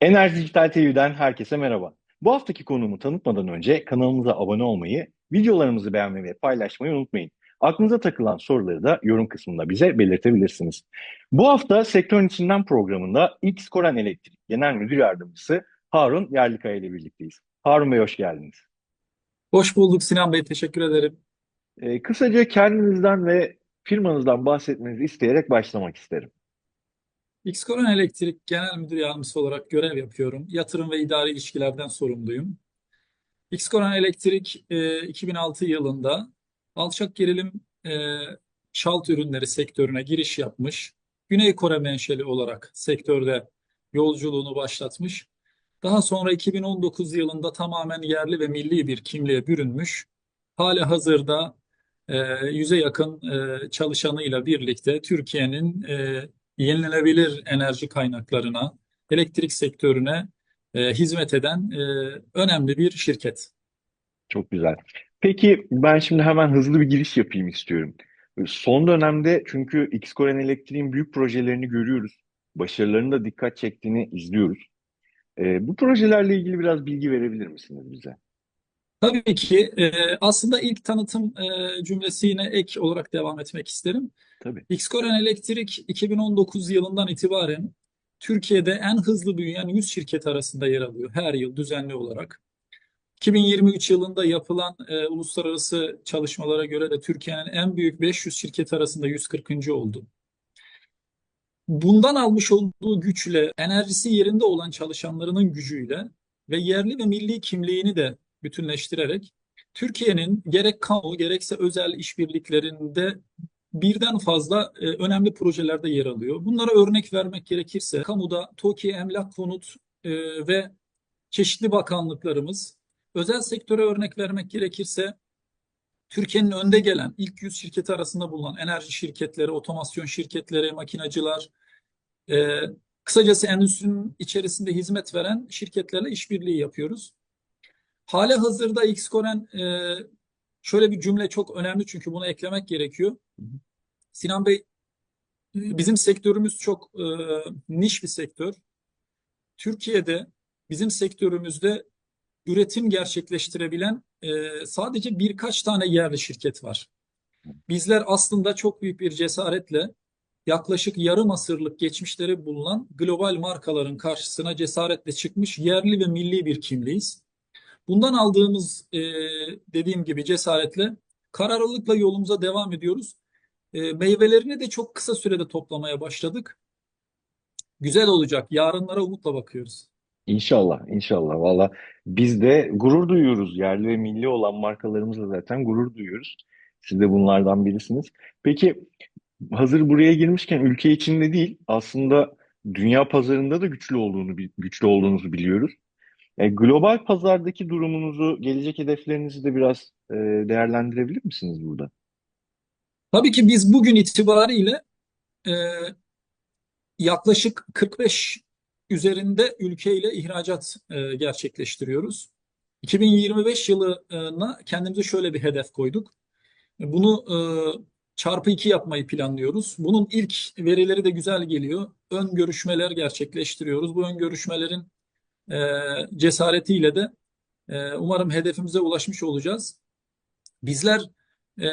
Enerji Dijital TV'den herkese merhaba. Bu haftaki konuğumu tanıtmadan önce kanalımıza abone olmayı, videolarımızı beğenmeyi ve paylaşmayı unutmayın. Aklınıza takılan soruları da yorum kısmında bize belirtebilirsiniz. Bu hafta Sektörün İçinden programında X Koren Elektrik Genel Müdür Yardımcısı Harun Yerlikaya ile birlikteyiz. Harun Bey hoş geldiniz. Hoş bulduk Sinan Bey, teşekkür ederim. Ee, kısaca kendinizden ve firmanızdan bahsetmenizi isteyerek başlamak isterim. Xkoren Elektrik Genel Müdür Yardımcısı olarak görev yapıyorum. Yatırım ve idari ilişkilerden sorumluyum. Xkoren Elektrik e, 2006 yılında alçak gerilim e, şalt ürünleri sektörüne giriş yapmış. Güney Kore menşeli olarak sektörde yolculuğunu başlatmış. Daha sonra 2019 yılında tamamen yerli ve milli bir kimliğe bürünmüş. Hala hazırda e, yüze yakın e, çalışanıyla birlikte Türkiye'nin e, yenilenebilir enerji kaynaklarına, elektrik sektörüne e, hizmet eden e, önemli bir şirket. Çok güzel. Peki ben şimdi hemen hızlı bir giriş yapayım istiyorum. Son dönemde çünkü Xkoren Elektrik'in büyük projelerini görüyoruz. Başarılarının da dikkat çektiğini izliyoruz. Ee, bu projelerle ilgili biraz bilgi verebilir misiniz bize? Tabii ki e, aslında ilk tanıtım e, cümlesine ek olarak devam etmek isterim. Tabii. Xkoren Elektrik 2019 yılından itibaren Türkiye'de en hızlı büyüyen 100 şirket arasında yer alıyor her yıl düzenli olarak. 2023 yılında yapılan e, uluslararası çalışmalara göre de Türkiye'nin en büyük 500 şirket arasında 140. oldu. Bundan almış olduğu güçle, enerjisi yerinde olan çalışanlarının gücüyle ve yerli ve milli kimliğini de bütünleştirerek Türkiye'nin gerek kamu gerekse özel işbirliklerinde birden fazla e, önemli projelerde yer alıyor. Bunlara örnek vermek gerekirse kamuda TOKİ, Emlak Konut e, ve çeşitli bakanlıklarımız, özel sektöre örnek vermek gerekirse Türkiye'nin önde gelen ilk 100 şirketi arasında bulunan enerji şirketleri, otomasyon şirketleri, makinacılar, e, kısacası endüstrinin içerisinde hizmet veren şirketlerle işbirliği yapıyoruz. Hali hazırda Xkoren e, şöyle bir cümle çok önemli çünkü bunu eklemek gerekiyor. Sinan Bey, bizim sektörümüz çok e, niş bir sektör. Türkiye'de bizim sektörümüzde üretim gerçekleştirebilen e, sadece birkaç tane yerli şirket var. Bizler aslında çok büyük bir cesaretle yaklaşık yarım asırlık geçmişleri bulunan global markaların karşısına cesaretle çıkmış yerli ve milli bir kimliğiz. Bundan aldığımız e, dediğim gibi cesaretle kararlılıkla yolumuza devam ediyoruz. E, meyvelerini de çok kısa sürede toplamaya başladık. Güzel olacak. Yarınlara umutla bakıyoruz. İnşallah, inşallah. Valla biz de gurur duyuyoruz. Yerli ve milli olan markalarımızla zaten gurur duyuyoruz. Siz de bunlardan birisiniz. Peki hazır buraya girmişken ülke içinde değil, aslında dünya pazarında da güçlü olduğunu güçlü olduğunuzu biliyoruz. E, global pazardaki durumunuzu, gelecek hedeflerinizi de biraz e, değerlendirebilir misiniz burada? Tabii ki biz bugün itibariyle e, yaklaşık 45 üzerinde ülkeyle ihracat e, gerçekleştiriyoruz. 2025 yılına kendimize şöyle bir hedef koyduk. Bunu e, çarpı 2 yapmayı planlıyoruz. Bunun ilk verileri de güzel geliyor. Ön görüşmeler gerçekleştiriyoruz. Bu ön görüşmelerin e, cesaretiyle de e, umarım hedefimize ulaşmış olacağız. Bizler e,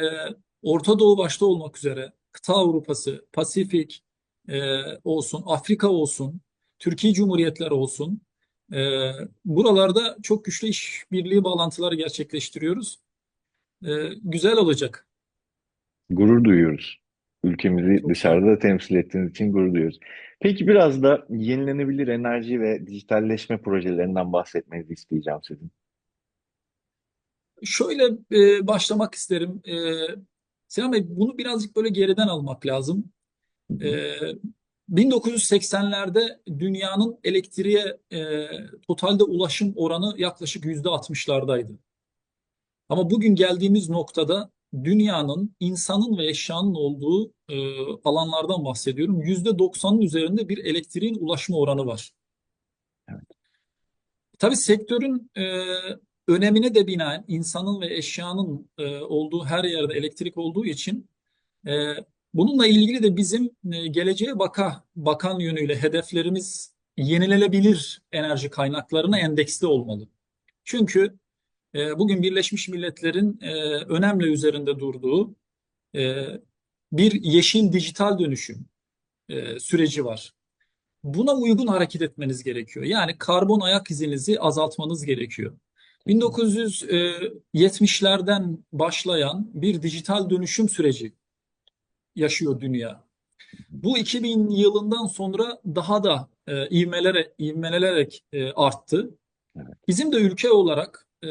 Orta Doğu başta olmak üzere kıta Avrupası, Pasifik e, olsun, Afrika olsun, Türkiye Cumhuriyetler olsun. E, buralarda çok güçlü işbirliği bağlantıları gerçekleştiriyoruz. E, güzel olacak. Gurur duyuyoruz. Ülkemizi dışarıda temsil ettiğiniz için gurur duyuyoruz. Peki biraz da yenilenebilir enerji ve dijitalleşme projelerinden bahsetmenizi isteyeceğim sizin. Şöyle e, başlamak isterim. E, Sinan Bey, bunu birazcık böyle geriden almak lazım. E, 1980'lerde dünyanın elektriğe e, totalde ulaşım oranı yaklaşık %60'lardaydı. Ama bugün geldiğimiz noktada dünyanın insanın ve eşyanın olduğu e, alanlardan bahsediyorum. %90'ın üzerinde bir elektriğin ulaşma oranı var. Evet. Tabii sektörün e, önemine de binaen insanın ve eşyanın e, olduğu her yerde elektrik olduğu için e, bununla ilgili de bizim e, geleceğe baka, bakan yönüyle hedeflerimiz yenilenebilir enerji kaynaklarına endeksli olmalı. Çünkü bugün Birleşmiş Milletler'in e, önemli üzerinde durduğu e, bir yeşil dijital dönüşüm e, süreci var. Buna uygun hareket etmeniz gerekiyor. Yani karbon ayak izinizi azaltmanız gerekiyor. 1970'lerden başlayan bir dijital dönüşüm süreci yaşıyor dünya. Bu 2000 yılından sonra daha da ivmelere, ivmelenerek arttı. Bizim de ülke olarak e,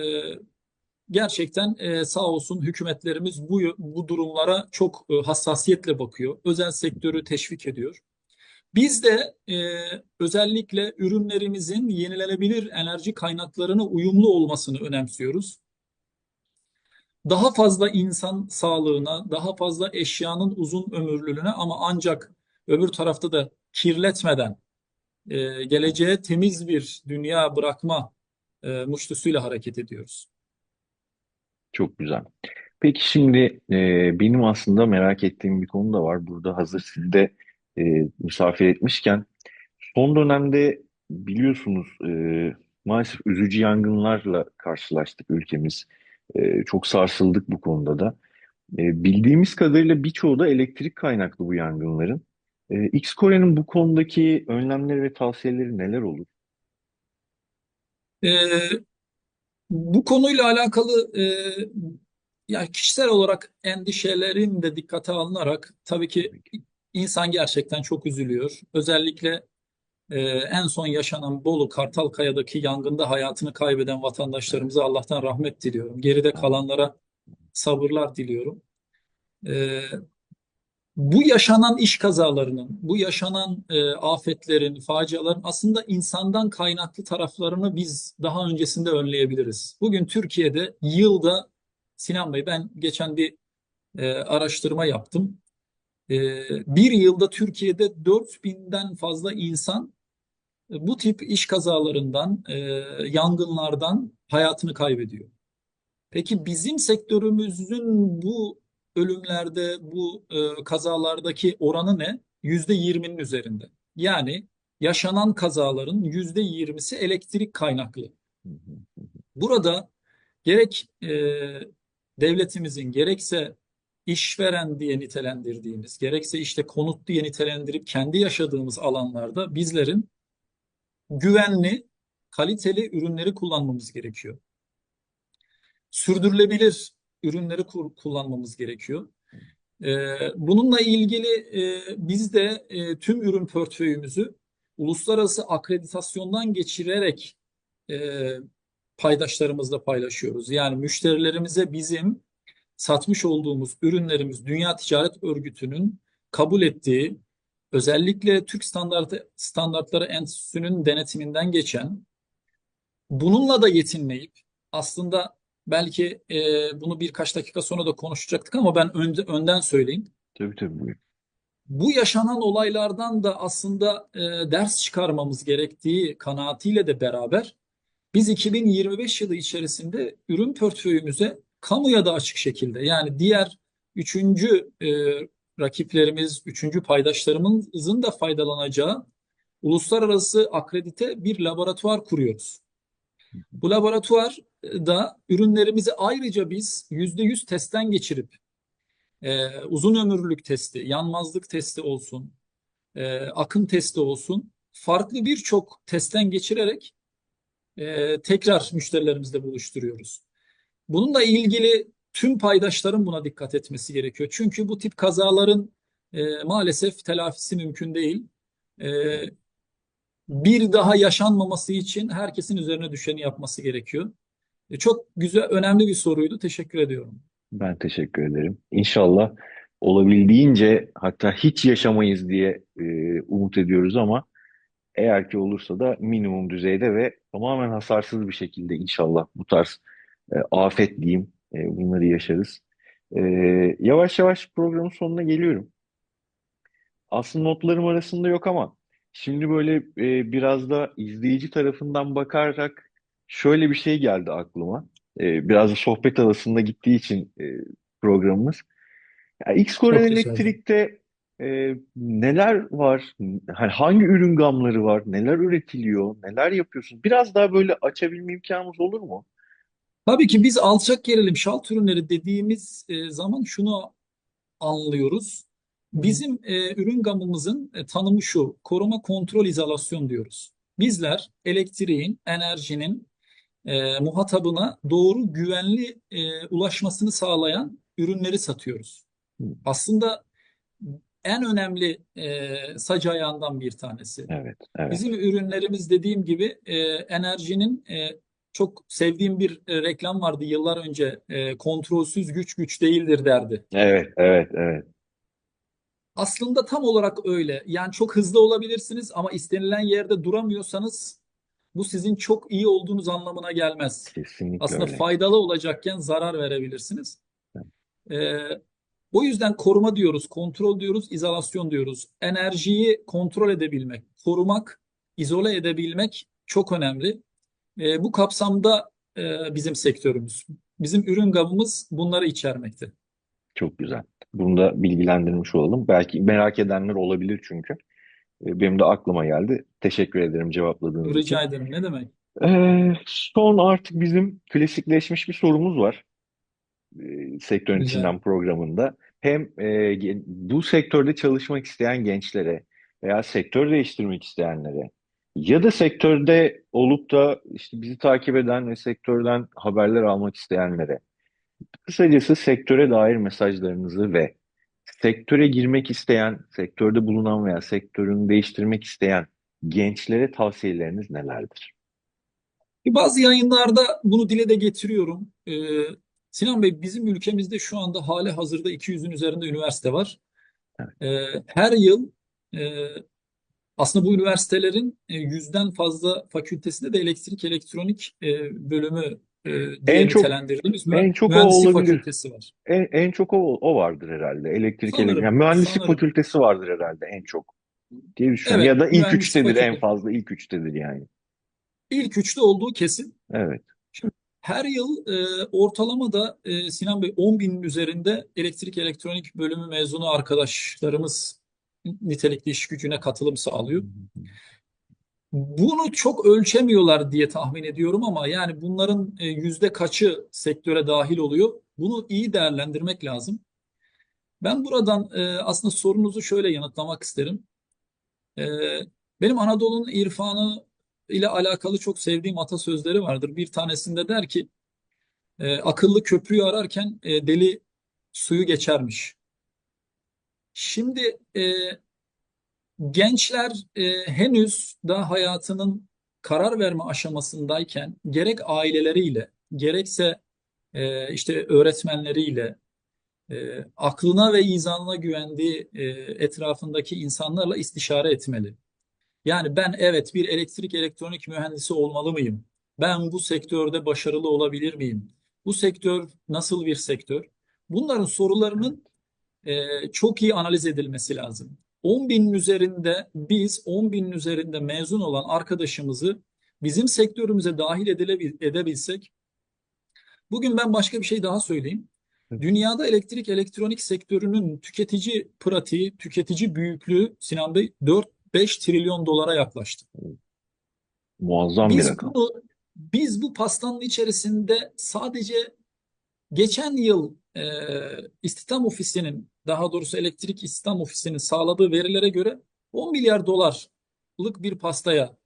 gerçekten e, sağ olsun hükümetlerimiz bu bu durumlara çok e, hassasiyetle bakıyor. Özel sektörü teşvik ediyor. Biz de e, özellikle ürünlerimizin yenilenebilir enerji kaynaklarına uyumlu olmasını önemsiyoruz. Daha fazla insan sağlığına, daha fazla eşyanın uzun ömürlülüğüne ama ancak öbür tarafta da kirletmeden e, geleceğe temiz bir dünya bırakma e, muştusuyla hareket ediyoruz. Çok güzel. Peki şimdi e, benim aslında merak ettiğim bir konu da var. Burada hazır sizi de e, misafir etmişken son dönemde biliyorsunuz e, maalesef üzücü yangınlarla karşılaştık ülkemiz. E, çok sarsıldık bu konuda da. E, bildiğimiz kadarıyla birçoğu da elektrik kaynaklı bu yangınların. E, X-Kore'nin bu konudaki önlemleri ve tavsiyeleri neler olur? E, bu konuyla alakalı e, ya kişisel olarak endişelerin de dikkate alınarak tabii ki insan gerçekten çok üzülüyor. Özellikle e, en son yaşanan Bolu Kartalkaya'daki yangında hayatını kaybeden vatandaşlarımıza Allah'tan rahmet diliyorum. Geride kalanlara sabırlar diliyorum. E, bu yaşanan iş kazalarının, bu yaşanan e, afetlerin, faciaların aslında insandan kaynaklı taraflarını biz daha öncesinde önleyebiliriz. Bugün Türkiye'de yılda Sinan Bey ben geçen bir e, araştırma yaptım. E, bir yılda Türkiye'de 4000'den fazla insan e, bu tip iş kazalarından, e, yangınlardan hayatını kaybediyor. Peki bizim sektörümüzün bu ölümlerde, bu e, kazalardaki oranı ne? Yüzde yirminin üzerinde. Yani yaşanan kazaların yüzde yirmisi elektrik kaynaklı. Burada gerek e, devletimizin gerekse işveren diye nitelendirdiğimiz, gerekse işte konut diye nitelendirip kendi yaşadığımız alanlarda bizlerin güvenli, kaliteli ürünleri kullanmamız gerekiyor. Sürdürülebilir ürünleri kullanmamız gerekiyor. Ee, bununla ilgili e, biz de e, tüm ürün portföyümüzü uluslararası akreditasyondan geçirerek e, paydaşlarımızla paylaşıyoruz. Yani müşterilerimize bizim satmış olduğumuz ürünlerimiz Dünya Ticaret Örgütü'nün kabul ettiği özellikle Türk Standartı, Standartları Enstitüsü'nün denetiminden geçen bununla da yetinmeyip aslında belki e, bunu birkaç dakika sonra da konuşacaktık ama ben önce, önden söyleyeyim. Tabii tabii. Bu yaşanan olaylardan da aslında e, ders çıkarmamız gerektiği kanaatiyle de beraber biz 2025 yılı içerisinde ürün portföyümüze kamuya da açık şekilde yani diğer üçüncü e, rakiplerimiz, üçüncü paydaşlarımızın da faydalanacağı uluslararası akredite bir laboratuvar kuruyoruz. Bu laboratuvarda ürünlerimizi ayrıca biz %100 testten geçirip e, uzun ömürlülük testi, yanmazlık testi olsun, e, akım testi olsun farklı birçok testten geçirerek e, tekrar müşterilerimizle buluşturuyoruz. Bununla ilgili tüm paydaşların buna dikkat etmesi gerekiyor. Çünkü bu tip kazaların e, maalesef telafisi mümkün değil. E, bir daha yaşanmaması için herkesin üzerine düşeni yapması gerekiyor. E, çok güzel, önemli bir soruydu. Teşekkür ediyorum. Ben teşekkür ederim. İnşallah olabildiğince hatta hiç yaşamayız diye e, umut ediyoruz ama eğer ki olursa da minimum düzeyde ve tamamen hasarsız bir şekilde inşallah bu tarz e, afet diyeyim e, bunları yaşarız. E, yavaş yavaş programın sonuna geliyorum. Aslında notlarım arasında yok ama şimdi böyle e, biraz da izleyici tarafından bakarak şöyle bir şey geldi aklıma. E, biraz da sohbet arasında gittiği için e, programımız. Çok güzel. Elektrik'te Ee, neler var? Hani hangi ürün gamları var? Neler üretiliyor? Neler yapıyorsun? Biraz daha böyle açabilme imkanımız olur mu? Tabii ki biz alçak gerilim şalt ürünleri dediğimiz e, zaman şunu anlıyoruz. Bizim e, ürün gamımızın e, tanımı şu, koruma, kontrol, izolasyon diyoruz. Bizler elektriğin, enerjinin e, muhatabına doğru, güvenli e, ulaşmasını sağlayan ürünleri satıyoruz. Aslında en önemli e, sac ayağından bir tanesi. Evet, evet. Bizim ürünlerimiz dediğim gibi e, enerjinin e, çok sevdiğim bir e, reklam vardı yıllar önce. E, kontrolsüz güç güç değildir derdi. Evet, evet, evet. Aslında tam olarak öyle. Yani çok hızlı olabilirsiniz ama istenilen yerde duramıyorsanız bu sizin çok iyi olduğunuz anlamına gelmez. Kesinlikle Aslında öyle. faydalı olacakken zarar verebilirsiniz. Evet. Ee, o yüzden koruma diyoruz, kontrol diyoruz, izolasyon diyoruz. Enerjiyi kontrol edebilmek, korumak, izole edebilmek çok önemli. Ee, bu kapsamda e, bizim sektörümüz. Bizim ürün gamımız bunları içermekte. Çok güzel. Bunu da bilgilendirmiş olalım. Belki merak edenler olabilir çünkü. Ee, Benim de aklıma geldi. Teşekkür ederim cevapladığınız için. Rica ederim. Ne demek? Ee, son artık bizim klasikleşmiş bir sorumuz var. Ee, Sektörün Rica içinden programında. Hem e, bu sektörde çalışmak isteyen gençlere veya sektör değiştirmek isteyenlere ya da sektörde olup da işte bizi takip eden ve sektörden haberler almak isteyenlere kısacası sektöre dair mesajlarınızı ve sektöre girmek isteyen, sektörde bulunan veya sektörünü değiştirmek isteyen gençlere tavsiyeleriniz nelerdir? Bazı yayınlarda bunu dile de getiriyorum. Ee, Sinan Bey, bizim ülkemizde şu anda hali hazırda 200'ün üzerinde üniversite var. Evet. Ee, her yıl e, aslında bu üniversitelerin e, yüzden fazla fakültesinde de elektrik elektronik e, bölümü e, diye En çok nitelendirdiğimiz en çok o mühendislik olabilir. fakültesi var. En, en çok o, o vardır herhalde. Elektrik, elektrik. Yani Sanırım, mühendislik sanırım. fakültesi vardır herhalde en çok diye düşünüyorum. Evet, Ya da ilk üçtedir en fakültesi. fazla ilk üçtedir yani. İlk üçte olduğu kesin. Evet. Şimdi her yıl e, ortalamada e, Sinan Bey 10 binin üzerinde elektrik elektronik bölümü mezunu arkadaşlarımız nitelikli iş gücüne katılım sağlıyor. Bunu çok ölçemiyorlar diye tahmin ediyorum ama yani bunların e, yüzde kaçı sektöre dahil oluyor? Bunu iyi değerlendirmek lazım. Ben buradan e, aslında sorunuzu şöyle yanıtlamak isterim. E, benim Anadolu'nun irfanı ile alakalı çok sevdiğim atasözleri vardır. Bir tanesinde der ki akıllı köprüyü ararken deli suyu geçermiş. Şimdi gençler e, henüz daha hayatının karar verme aşamasındayken gerek aileleriyle gerekse e, işte öğretmenleriyle e, aklına ve izanına güvendiği e, etrafındaki insanlarla istişare etmeli. Yani ben evet bir elektrik elektronik mühendisi olmalı mıyım? Ben bu sektörde başarılı olabilir miyim? Bu sektör nasıl bir sektör? Bunların sorularının e, çok iyi analiz edilmesi lazım. 10 binin üzerinde biz 10 binin üzerinde mezun olan arkadaşımızı bizim sektörümüze dahil edebilsek bugün ben başka bir şey daha söyleyeyim. Dünyada elektrik elektronik sektörünün tüketici pratiği, tüketici büyüklüğü Sinan Bey 4-5 trilyon dolara yaklaştı. Muazzam bir Biz rakam. bunu biz bu pastanın içerisinde sadece geçen yıl e, istihdam ofisinin daha doğrusu elektrik istihdam ofisinin sağladığı verilere göre 10 milyar dolarlık bir pastaya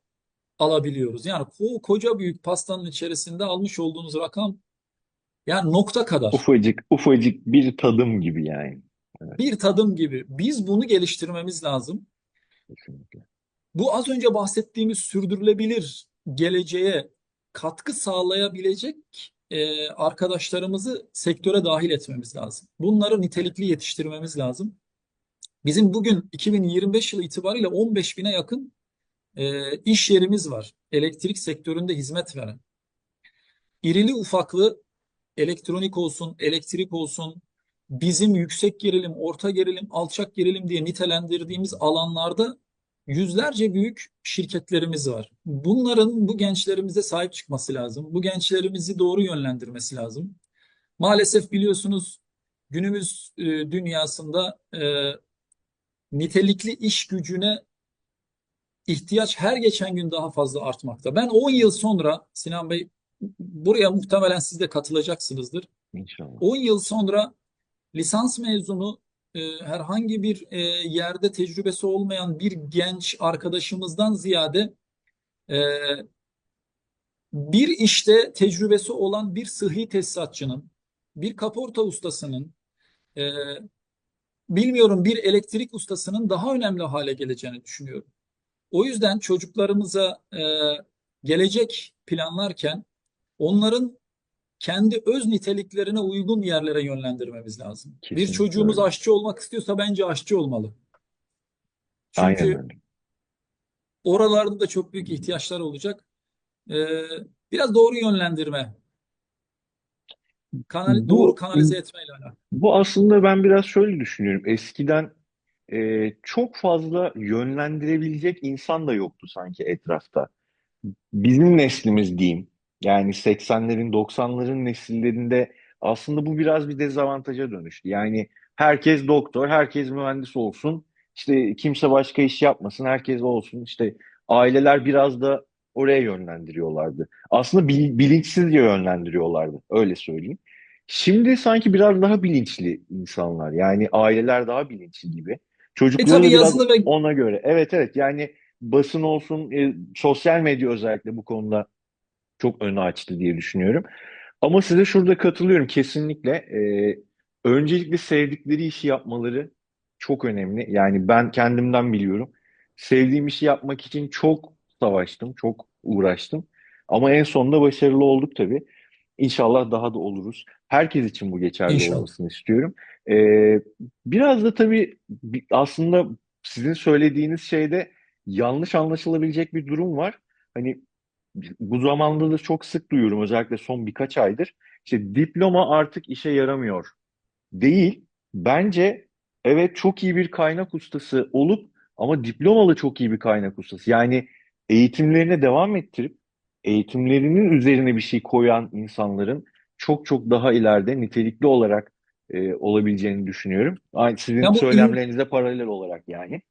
alabiliyoruz. Yani ko koca büyük pastanın içerisinde almış olduğunuz rakam yani nokta kadar. Ufacık ufacık bir tadım gibi yani. Evet, Bir tadım gibi. Biz bunu geliştirmemiz lazım. kesinlikle. Bu az önce bahsettiğimiz sürdürülebilir geleceğe katkı sağlayabilecek e, arkadaşlarımızı sektöre dahil etmemiz lazım. Bunları nitelikli yetiştirmemiz lazım. Bizim bugün 2025 yılı itibariyle 15 bine yakın e, iş yerimiz var. Elektrik sektöründe hizmet veren. İrili ufaklı elektronik olsun, elektrik olsun, bizim yüksek gerilim, orta gerilim, alçak gerilim diye nitelendirdiğimiz alanlarda yüzlerce büyük şirketlerimiz var. Bunların bu gençlerimize sahip çıkması lazım. Bu gençlerimizi doğru yönlendirmesi lazım. Maalesef biliyorsunuz günümüz e, dünyasında e, nitelikli iş gücüne ihtiyaç her geçen gün daha fazla artmakta. Ben 10 yıl sonra Sinan Bey buraya muhtemelen siz de katılacaksınızdır. İnşallah. 10 yıl sonra lisans mezunu herhangi bir e, yerde tecrübesi olmayan bir genç arkadaşımızdan ziyade e, bir işte tecrübesi olan bir sıhhi tesisatçının, bir kaporta ustasının, e, bilmiyorum bir elektrik ustasının daha önemli hale geleceğini düşünüyorum. O yüzden çocuklarımıza gelecek planlarken onların kendi öz niteliklerine uygun yerlere yönlendirmemiz lazım. Bir Kesinlikle çocuğumuz öyle. aşçı olmak istiyorsa bence aşçı olmalı. Aynen Çünkü öyle. oralarda da çok büyük ihtiyaçlar olacak. Ee, biraz doğru yönlendirme, kanal, doğru Bu kanalize etmeyle alakalı. bu aslında ben biraz şöyle düşünüyorum. Eskiden e, çok fazla yönlendirebilecek insan da yoktu sanki etrafta. Bizim neslimiz diyeyim. Yani 80'lerin 90'ların nesillerinde aslında bu biraz bir dezavantaja dönüştü. Yani herkes doktor, herkes mühendis olsun. İşte kimse başka iş yapmasın, herkes olsun. İşte aileler biraz da oraya yönlendiriyorlardı. Aslında bil- bilinçsizce yönlendiriyorlardı, öyle söyleyeyim. Şimdi sanki biraz daha bilinçli insanlar. Yani aileler daha bilinçli gibi. E Çocukları da biraz ve ona göre. Evet evet yani basın olsun, e, sosyal medya özellikle bu konuda çok önü açtı diye düşünüyorum. Ama size şurada katılıyorum kesinlikle. Ee, öncelikle sevdikleri işi yapmaları çok önemli. Yani ben kendimden biliyorum. Sevdiğim işi yapmak için çok savaştım, çok uğraştım. Ama en sonunda başarılı olduk tabii. İnşallah daha da oluruz. Herkes için bu geçerli inşallah. olmasını istiyorum. Ee, biraz da tabii bi- aslında sizin söylediğiniz şeyde yanlış anlaşılabilecek bir durum var. Hani bu zamanda da çok sık duyuyorum özellikle son birkaç aydır. İşte diploma artık işe yaramıyor. Değil. Bence evet çok iyi bir kaynak ustası olup ama diplomalı çok iyi bir kaynak ustası. Yani eğitimlerine devam ettirip eğitimlerinin üzerine bir şey koyan insanların çok çok daha ileride nitelikli olarak e, olabileceğini düşünüyorum. Aynı sizin Ya söylemlerinize paralel olarak yani.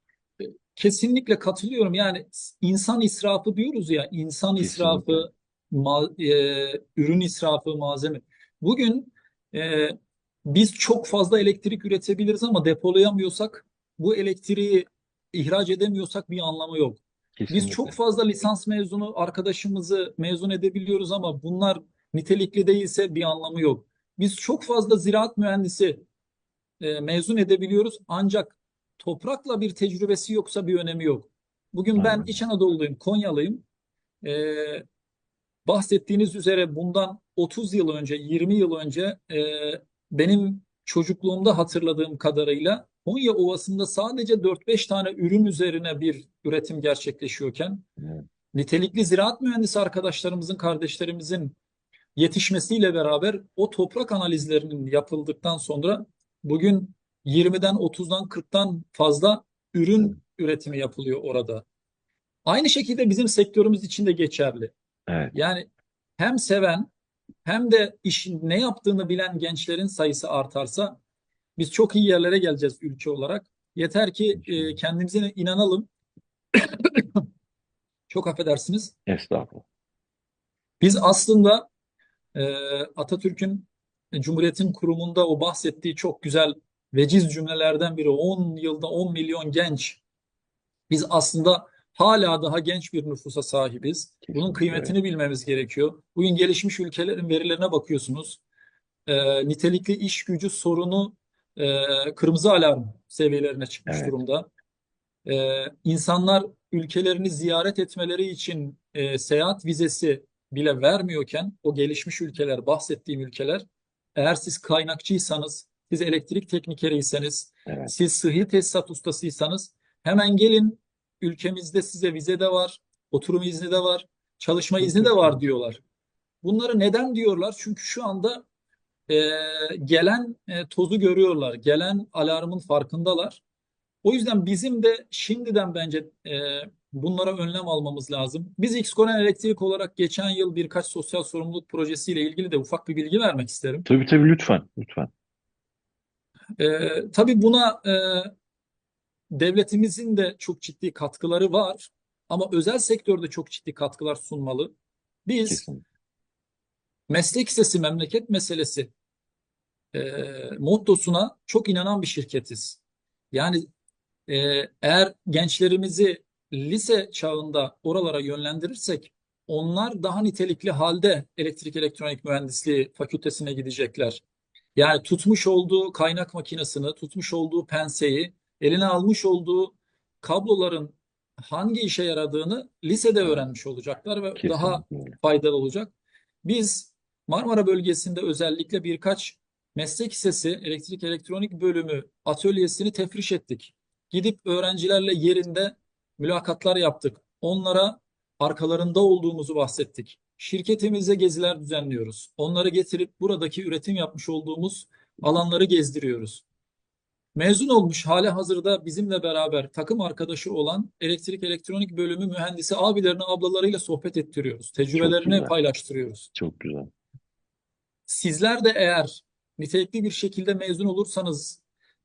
Kesinlikle katılıyorum. Yani insan israfı diyoruz ya, insan Kesinlikle. israfı, ma- e, ürün israfı, malzeme. Bugün e, biz çok fazla elektrik üretebiliriz ama depolayamıyorsak, bu elektriği ihraç edemiyorsak bir anlamı yok. Biz çok Kesinlikle. fazla lisans mezunu arkadaşımızı mezun edebiliyoruz ama bunlar nitelikli değilse bir anlamı yok. Biz çok fazla ziraat mühendisi e, mezun edebiliyoruz ancak toprakla bir tecrübesi yoksa bir önemi yok. Bugün ben Aynen. İç Anadolu'luyum, Konyalıyım. E, bahsettiğiniz üzere bundan 30 yıl önce, 20 yıl önce e, benim çocukluğumda hatırladığım kadarıyla Konya Ovası'nda sadece 4-5 tane ürün üzerine bir üretim gerçekleşiyorken Evet. nitelikli ziraat mühendisi arkadaşlarımızın, kardeşlerimizin yetişmesiyle beraber o toprak analizlerinin yapıldıktan sonra bugün 20'den 30'dan 40'tan fazla ürün üretimi yapılıyor orada. Aynı şekilde bizim sektörümüz için de geçerli. Evet. Yani hem seven hem de işin ne yaptığını bilen gençlerin sayısı artarsa biz çok iyi yerlere geleceğiz ülke olarak. Yeter ki e, kendimize inanalım. Çok affedersiniz. Estağfurullah. Biz aslında e, Atatürk'ün e, Cumhuriyet'in kurumunda o bahsettiği çok güzel veciz cümlelerden biri 10 yılda 10 milyon genç. Biz aslında hala daha genç bir nüfusa sahibiz. Bunun kıymetini bilmemiz gerekiyor. Bugün gelişmiş ülkelerin verilerine bakıyorsunuz. E, nitelikli iş gücü sorunu e, kırmızı alarm seviyelerine çıkmış Evet. durumda. Ee, insanlar ülkelerini ziyaret etmeleri için e, seyahat vizesi bile vermiyorken o gelişmiş ülkeler, bahsettiğim ülkeler, eğer siz kaynakçıysanız, siz elektrik teknikeriyseniz, Evet. siz sıhhi tesisat ustasıysanız hemen gelin ülkemizde size vize de var, oturum izni de var, çalışma izni de var diyorlar. Bunları neden diyorlar? Çünkü şu anda e, gelen e, tozu görüyorlar, gelen alarmın farkındalar. O yüzden bizim de şimdiden bence e, bunlara önlem almamız lazım. Biz Xcoren Elektrik olarak geçen yıl birkaç sosyal sorumluluk projesiyle ilgili de ufak bir bilgi vermek isterim. Tabii tabii lütfen, lütfen. E, tabii buna e, devletimizin de çok ciddi katkıları var ama özel sektörde çok ciddi katkılar sunmalı. Biz Kesinlikle. meslek lisesi memleket meselesi e, mottosuna çok inanan bir şirketiz. Yani e, eğer gençlerimizi lise çağında oralara yönlendirirsek onlar daha nitelikli halde elektrik elektronik mühendisliği fakültesine gidecekler. Yani tutmuş olduğu kaynak makinesini, tutmuş olduğu penseyi, eline almış olduğu kabloların hangi işe yaradığını lisede öğrenmiş olacaklar ve daha Kesinlikle öyle. faydalı olacak. Biz Marmara bölgesinde özellikle birkaç meslek lisesi elektrik elektronik bölümü atölyesini tefriş ettik. Gidip öğrencilerle yerinde mülakatlar yaptık. Onlara arkalarında olduğumuzu bahsettik. Şirketimize geziler düzenliyoruz. Onları getirip buradaki üretim yapmış olduğumuz alanları gezdiriyoruz. Mezun olmuş hali hazırda bizimle beraber takım arkadaşı olan elektrik elektronik bölümü mühendisi abilerini ablalarıyla sohbet ettiriyoruz. Tecrübelerini güzel. paylaştırıyoruz. Çok güzel. Sizler de eğer nitelikli bir şekilde mezun olursanız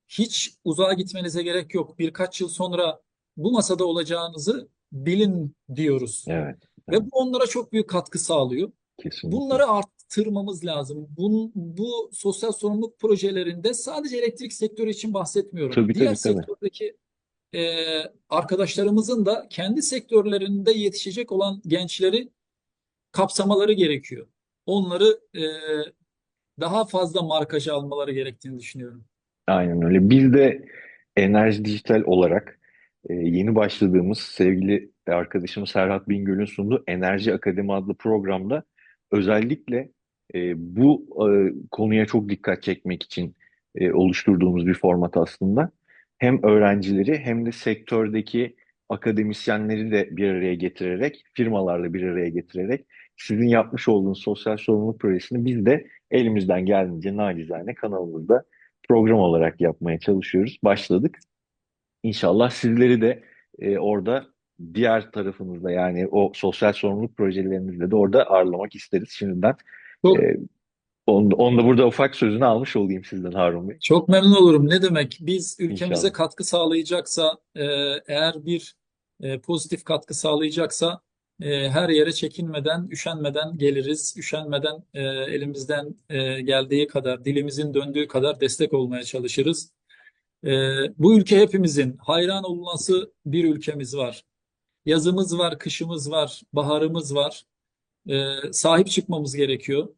hiç uzağa gitmenize gerek yok. Birkaç yıl sonra bu masada olacağınızı bilin diyoruz. Evet. Ve bu onlara çok büyük katkı sağlıyor. Kesinlikle. Bunları arttırmamız lazım. Bun, bu sosyal sorumluluk projelerinde sadece elektrik sektörü için bahsetmiyorum. Tabii, Diğer tabii, sektördeki e, arkadaşlarımızın da kendi sektörlerinde yetişecek olan gençleri kapsamaları gerekiyor. Onları e, daha fazla markajı almaları gerektiğini düşünüyorum. Aynen öyle. Biz de Enerji Dijital olarak e, yeni başladığımız sevgili arkadaşımız Serhat Bingöl'ün sunduğu Enerji Akademi adlı programda özellikle e, bu e, konuya çok dikkat çekmek için e, oluşturduğumuz bir format aslında. Hem öğrencileri hem de sektördeki akademisyenleri de bir araya getirerek, firmalarla bir araya getirerek sizin yapmış olduğunuz sosyal sorumluluk projesini biz de elimizden geldiğince nacizane kanalımızda program olarak yapmaya çalışıyoruz. Başladık. İnşallah sizleri de e, orada diğer tarafınızda yani o sosyal sorumluluk projelerinizde de orada ağırlamak isteriz şimdiden. Çok E, onu, onu da burada ufak sözünü almış olayım sizden Harun Bey. Çok memnun olurum. Ne demek? Biz ülkemize İnşallah. katkı sağlayacaksa, e, eğer bir e, pozitif katkı sağlayacaksa e, her yere çekinmeden, üşenmeden geliriz. Üşenmeden e, elimizden e, geldiği kadar, dilimizin döndüğü kadar destek olmaya çalışırız. E, bu ülke hepimizin hayran olunası bir ülkemiz var. Yazımız var, kışımız var, baharımız var. E, sahip çıkmamız gerekiyor.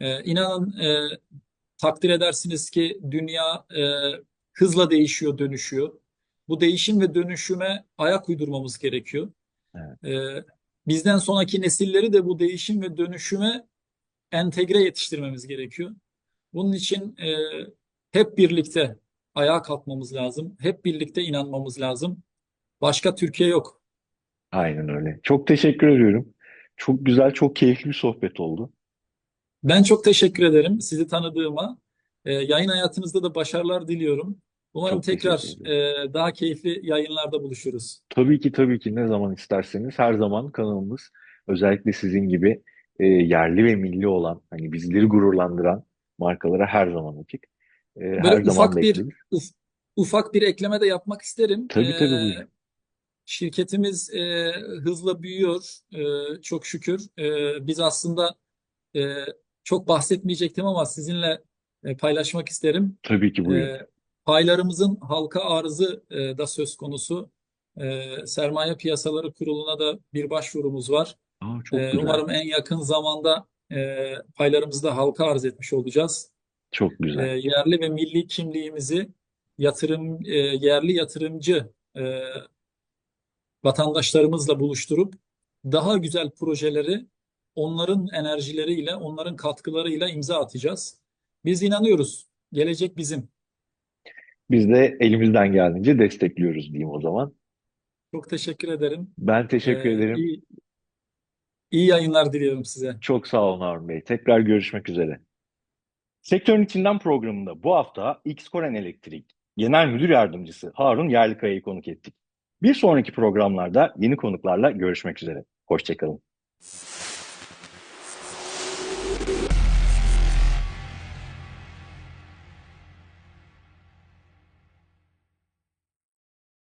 E, inanın e, takdir edersiniz ki dünya e, hızla değişiyor, dönüşüyor. Bu değişim ve dönüşüme ayak uydurmamız gerekiyor. Evet. E, bizden sonraki nesilleri de bu değişim ve dönüşüme entegre yetiştirmemiz gerekiyor. Bunun için e, hep birlikte ayağa kalkmamız lazım. Hep birlikte inanmamız lazım. Başka Türkiye yok. Aynen öyle. Çok teşekkür ediyorum. Çok güzel, çok keyifli bir sohbet oldu. Ben çok teşekkür ederim sizi tanıdığıma. E, yayın hayatınızda da başarılar diliyorum. Umarım Çok teşekkür tekrar ederim. e, daha keyifli yayınlarda buluşuruz. Tabii ki tabii ki ne zaman isterseniz her zaman kanalımız özellikle sizin gibi e, yerli ve milli olan hani bizleri gururlandıran markalara her zaman açık. E, Böyle her zaman ufak bir bekleriz. uf- ufak bir ekleme de yapmak isterim. Tabii tabii E, buyurun. Şirketimiz e, hızla büyüyor, e, çok şükür. E, biz aslında e, çok bahsetmeyecektim ama sizinle e, paylaşmak isterim. Tabii ki buyurun. E, paylarımızın halka arzı e, da söz konusu. E, Sermaye Piyasaları Kurulu'na da bir başvurumuz var. Aa, çok E, güzel. umarım en yakın zamanda e, paylarımızı da halka arz etmiş olacağız. Çok E, güzel. yerli ve milli kimliğimizi yatırım e, yerli yatırımcı e, vatandaşlarımızla buluşturup daha güzel projeleri onların enerjileriyle, onların katkılarıyla imza atacağız. Biz inanıyoruz. Gelecek bizim. Biz de elimizden geldiğince destekliyoruz diyeyim o zaman. Çok teşekkür ederim. Ben teşekkür Ee, ederim. iyi, iyi yayınlar diliyorum size. Çok sağ olun Harun Bey. Tekrar görüşmek üzere. Sektörün içinden programında bu hafta Xkoren Elektrik Genel Müdür Yardımcısı Harun Yerlikaya'yı konuk ettik. Bir sonraki programlarda yeni konuklarla görüşmek üzere. Hoşçakalın.